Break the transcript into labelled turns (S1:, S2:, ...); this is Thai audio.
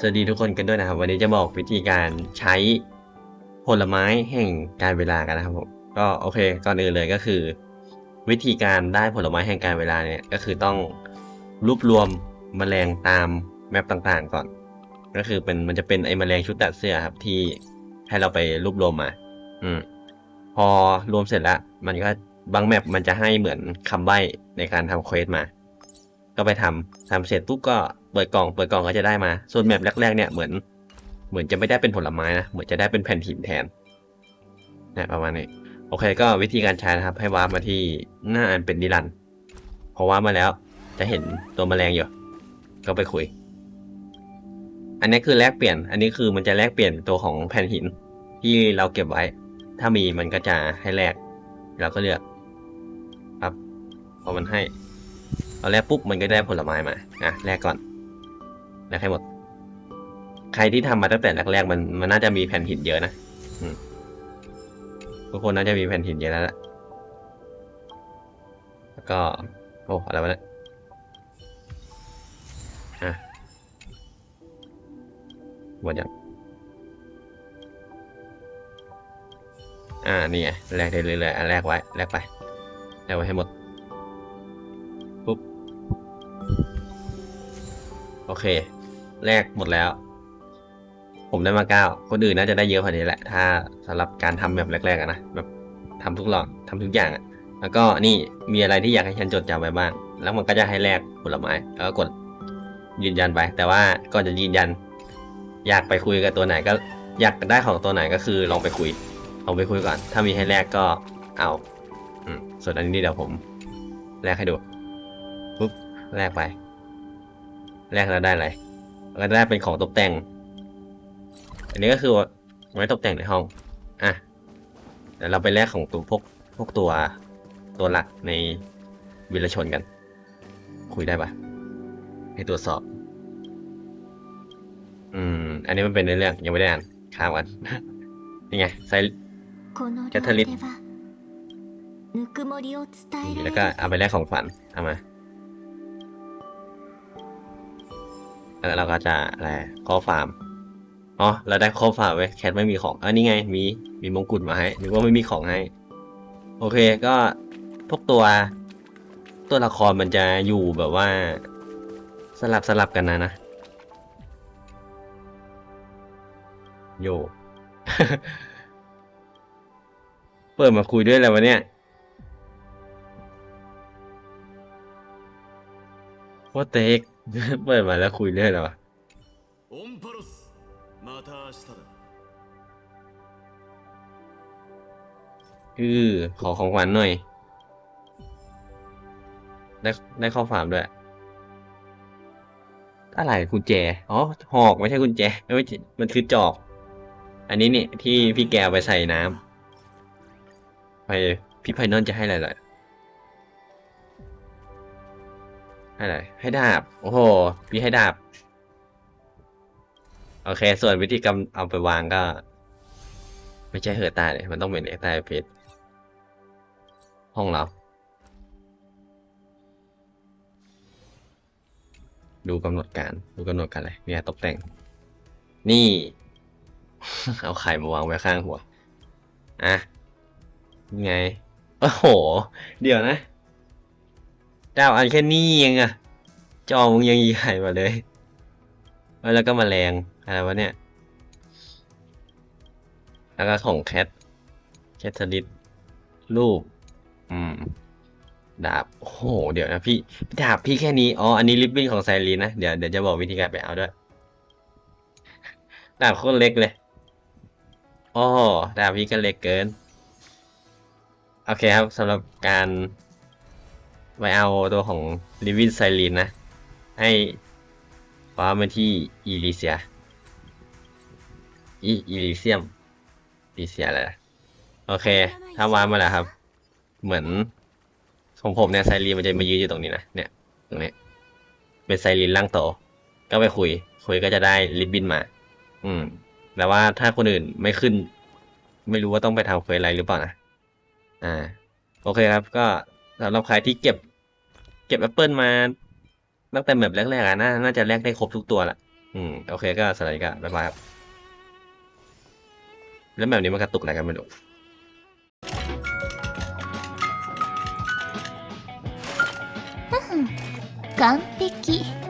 S1: สวัสดีทุกคนกันด้วยนะครับ วันนี้จะบอกวิธีการใช้ผลไม้แห่งการเวลากันนะครับผมก็โอเคก่อนอื่นเลยก็คือ วิธีการได้ผลไม้แห่งการเวลาเนี่ยก็คือต้องรวบรวมแมลงตามแมปต่างๆก่อน ก็คือเป็นมันจะเป็นไอ้แมลงชุดตัดเสื้อครับที่ให้เราไปรวบรวมมา อืม พอรวมเสร็จแล้ว มันก็บางแมปมันจะให้เหมือนคำใบ้ในการทำเควสมา ก็ไปทำทำเสร็จปุ๊บก็เปิดกล่องเปิดกล่องก็จะได้มา ส่วนแมปแรกๆเนี่ยเหมือน เหมือนจะไม่ได้เป็นผลไม้นะเหมือนจะได้เป็นแผ่นหินแทนนะประมาณนี้โอเคก็วิธีการใช้นะครับ ให้วาร์ปมาที่หน้าอันเป็นนิรันด์พอวาร์ปมาแล้วจะเห็นตัวแมลงอยู่ก็ไปคุย อันนี้คือแลกเปลี่ยน อันนี้คือมันจะแลกเปลี่ยนตัวของแผ่นหินที่เราเก็บไว้ ถ้ามีมันก็จะให้แลกเราก็เลือกครับพอมันให้ เอาแลกปุ๊บมันก็ได้ผลไม้มาอะแลกก่อนแลกให้หมด ใครที่ทำมาตั้งแต่แรกๆมันมันน่าจะมีแผ่นหินเยอะนะทุกคนน่าจะมีแผ่นหินเยอะแล้วล่ะแล้วก็ โอ้อะไรวะเนี่ยอะหมดยังอ่านี่ไงแลกได้เรื่อยๆอะแลกไว้แลกไปแลกไว้ให้หมด โอเค แลกหมดแล้ว ผมได้มาเก้า คนอื่นน่าจะได้เยอะกว่านี้แหละ ถ้าสำหรับการทำแบบแรกๆอะนะแบบทำทุกหลอดทำทุกอย่างอะแล้วก็นี่มีอะไรที่อยากให้ฉันจดจำไว้บ้าง แล้วมันก็จะให้แลกผลไม้ แล้วก็กดยืนยันไป แต่ว่าก่อนจะยืนยัน อยากไปคุยกับตัวไหนก็อยากได้ของตัวไหนก็คือลองไปคุยลองไปคุยก่อน ถ้ามีให้แลกก็เอาอืมส่วนอันนี้เดี๋ยวผมแลกให้ดูปุ๊บแลกไป แลกแล้วได้อะไรก็ได้เป็นของตกแต่ง อันนี้ก็คือไว้ตกแต่งในห้อง อะ เดี๋ยวเราไปแลกของตัวพวกพวกตัวตัวหลักในวิรชนกัน คุยได้ปะให้ตรวจสอบ อืม อันนี้มันเป็นในเรื่องยังไม่ได้อ่านข้ามกันนี่ไงไซ
S2: แคทเธอริส
S1: แล้วก็เอาไปแลกของฝันเอามา แล้วเราก็จะอะไรข้อฟาร์มอ๋อเราได้ข้อฟาร์มไว้แคทไม่มีของอันนี้ไงมีมีมงกุฎมาให้นึกว่าไม่มีของให้ โอเคก็พวกตัว ตัวละครมันจะอยู่แบบว่า สลับสลับกันนะนะโยเปิดมาคุยด้วยแล้ววะเนี่ย วเต็กเปิดมาแล้วคุยเรื่อยเลยวะอือขอของขวัญหน่อย ได้ได้ข้อความด้วย อะไรกุญแจ อ๋อ หอกไม่ใช่กุญแจ ไม่ใช่ มันคือจอบ อันนี้เนี่ยที่พี่แกไปใส่น้ำไปพี่ไพนอนจะให้อะไรล่ะ ให้อะไรให้ดาบ โอ้โหพี่ให้ดาบ โอเค ส่วนวิธีกรรมเอาไปวางก็ ไม่ใช่เหอตายเลยมันต้องเป็นเอตายเพชรห้องเรา ดูกำหนดการ ดูกำหนดการอะไรเนี่ยตกแต่ง นี่ เอาไข่มาวางไว้ข้างหัว อะไง โอ้โห เดี๋ยวนะ เจ้าอันแค่นี้เองอะจอมึงยังใหญ่กว่าเลย แล้วก็มาแรงอะไรวะเนี่ย แล้วก็ของแคท แคทเธอริสรูป อืม ดาบ โอ้โห เดี๋ยวนะพี่ ดาบพี่แค่นี้ อ๋อ อันนี้ริบบิ้นของไซรีนนะเดี๋ยวเดี๋ยวจะบอกวิธีการไปเอาด้วย ดาบโคตรเล็กเลยอ้โหดาบพี่ก็เล็กเกิน โอเคครับสำหรับการ ไปเอาตัวของลิวินไซรีนนะ ให้ว้ามาที่อีลิเซียอีอีลิเซียมอีเซียอะไรนะโอเค ถ้าว้ามาแล้วครับ เหมือนของผมเนี่ยไซรีนมันจะมายืนอยู่ตรงนี้นะ เนี่ย ตรงนี้ เป็นไซรีนล่างโต ก็ไปคุย คุยก็จะได้ลิบบินมา อืม แต่ว่าถ้าคนอื่นไม่ขึ้น ไม่รู้ว่าต้องไปทำเควสอะไรหรือเปล่านะ อ่า โอเคครับ ก็สำหรับใครที่เก็บ เก็บแอปเปิลมาตั้งแต่แบบแรกๆอะน่าน่าจะแลกได้ครบทุกตัวละออืมโอเคก็สไลด์ก็บ๊ายบายครับ แล้วแบบนี้มันกระตุกอะไรกันไม่รู้
S2: 完璧